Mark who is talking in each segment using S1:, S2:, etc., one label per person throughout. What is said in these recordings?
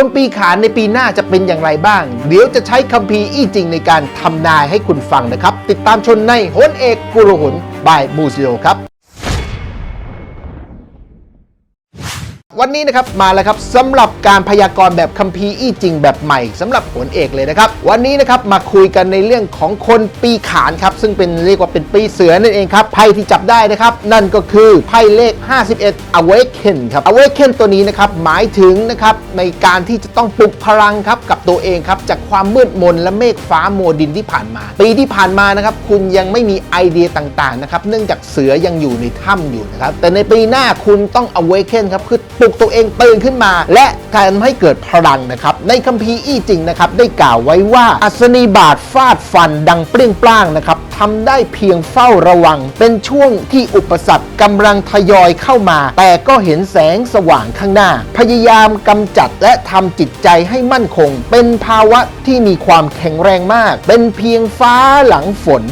S1: คนปีขานในปีหน้าจะเป็นอย่างไรบ้าง เดี๋ยวจะใช้คัมภีร์อี้จริงในการทำนายให้คุณฟังนะครับ ติดตามชนในโหนเอกกุลหุนบายมูซิโอครับ วันนี้นะครับมาแล้วครับสำหรับการพยากรณ์แบบคัมภีร์อี้จริงแบบใหม่สำหรับผลเอกเลยนะครับวันนี้นะครับมาคุยกันในเรื่องของคนปีขานครับซึ่งเป็นเรียกว่าเป็นปีเสือนั่นเองครับไพ่ที่จับได้นะครับนั่นก็คือไพ่เลข 51 Awaken ครับ Awaken ตัวนี้นะครับหมายถึงนะครับในการที่จะต้องปลุกพลังครับกับตัวเองครับจากความมืดมนและเมฆฟ้ามัวดินที่ผ่านมา ปีที่ผ่านมานะครับคุณยังไม่มีไอเดียต่างๆนะครับเนื่องจากเสือยังอยู่ในถ้ำอยู่นะครับแต่ในปีหน้าคุณต้อง Awaken ครับคือปลุกตัวเองตื่นขึ้นมา และการให้เกิดพลังนะครับ ในคัมภีร์อี้จริงนะครับ ได้กล่าวไว้ว่าอัศนีบาทฟาดฟันดังเปรี้ยงปร้างนะครับทำได้เพียงเฝ้าระวัง เป็นช่วงที่อุปสรรคกำลังทยอยเข้ามา แต่ก็เห็นแสงสว่างข้างหน้า พยายามกำจัดและทำจิตใจให้มั่นคง เป็นภาวะที่มีความแข็งแรงมาก เป็นเพียงฟ้าหลังฝน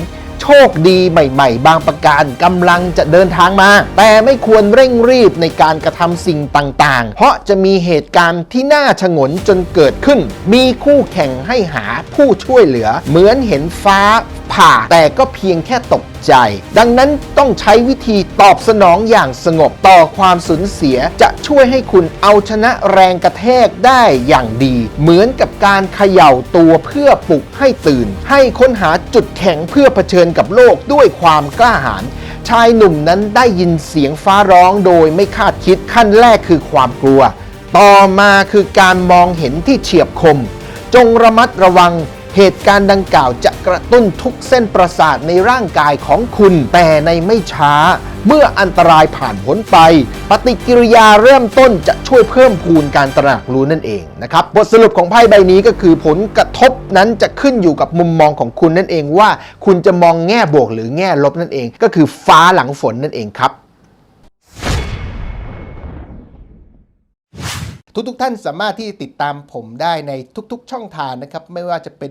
S1: โชคดีใหม่ๆ บางประการกำลังจะเดินทางมา แต่ไม่ควรเร่งรีบในการกระทำสิ่งต่างๆ เพราะจะมีเหตุการณ์ที่น่าชงนจนเกิดขึ้น มีคู่แข่งให้หาผู้ช่วยเหลือ เหมือนเห็นฟ้าผ่าแต่ก็เพียงแค่ตกใจ ดังนั้นต้องใช้วิธีตอบสนองอย่างสงบต่อความสูญเสียจะช่วยให้คุณเอาชนะแรงกระแทกได้อย่างดี เหมือนกับการเขย่าตัวเพื่อปลุกให้ตื่น ให้ค้นหาจุดแข็งเพื่อเผชิญกับโลกด้วยความกล้าหาญชายหนุ่มนั้นได้ยินเสียงฟ้าร้องโดยไม่คาดคิดขั้นแรกคือความกลัว ต่อมาคือการมองเห็นที่เฉียบคม จงระมัดระวัง เหตุการณ์ดังกล่าวจะกระตุ้นทุกเส้นประสาทในร่างกายของคุณ แต่ในไม่ช้า เมื่ออันตรายผ่านพ้นไป ปฏิกิริยาเริ่มต้นจะช่วยเพิ่มพูนการตระหนักรู้นั่นเองนะครับบทสรุปของไพ่ใบนี้ก็คือผลกระทบนั้นจะขึ้นอยู่กับมุมมองของคุณนั่นเองว่า คุณจะมองแง่บวกหรือแง่ลบนั่นเอง ก็คือฟ้าหลังฝนนั่นเองครับทุกๆทท่านสามารถที่ติดตามผมได้ในทุกๆ ช่องทางนะครับ ไม่ว่าจะเป็น